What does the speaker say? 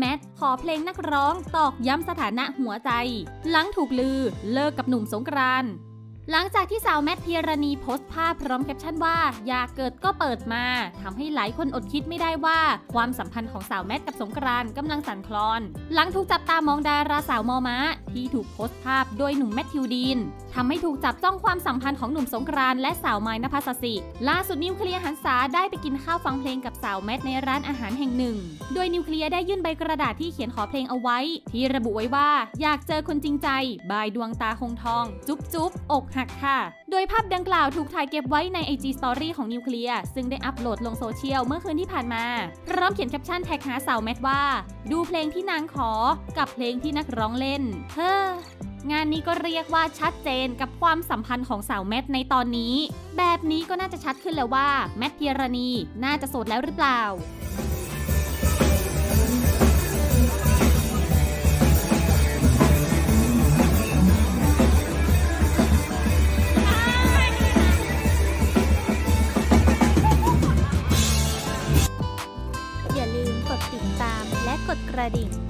แมทขอเพลงนักร้องตอกย้ำสถานะหัวใจ หลังถูกลือเลิกกับหนุ่มสงกรานต์หลังจากที่สาวแมทพีรณีโพสต์ภาพพร้อมแคปชั่นว่า อยากเกิดก็เปิดมาทำให้หลายคนอดคิดไม่ได้ว่า ความสัมพันธ์ของสาวแมทกับสงกรานต์กำลังสั่นคลอน หลังถูกจับตามองดาราสาวมอม้าที่ถูกโพสต์ภาพโดยหนุ่มแมทธิวดีนทำให้ถูกจับจ้องความสัมพันธ์ของหนุ่มสงกรานต์และสาวไม้นภัสสิ ล่าสุดนิวเคลียร์หันษาได้ไปกินข้าวฟังเพลงกับสาวแมทในร้านอาหารแห่งหนึ่ง โดยนิวเคลียร์ได้ยื่นใบกระดาษที่เขียนขอเพลงเอาไว้ ที่ระบุไว้ว่าอยากเจอคนจริงใจ บายดวงตาคงทอง จุ๊บจุ๊บอกหักค่ะ โดยภาพดังกล่าวถูกถ่ายเก็บไว้ใน IG Story ของนิวเคลียร์ซึ่งได้อัปโหลดลงโซเชียลเมื่อคืนที่ผ่านมา พร้อมเขียนแคปชั่นแท็กหาสาวแมทว่า ดูเพลงที่นางขอกับเพลงที่นักร้องเล่นเฮ้องานนี้ก็เรียกว่าชัดเจนกับความสัมพันธ์ของสาวแมทในตอนนี้ แบบนี้ก็น่าจะชัดขึ้นแล้วว่าแมทพีรณีน่าจะโสดแล้วหรือเปล่าอย่าลืมกดติดตามและกดกระดิ่ง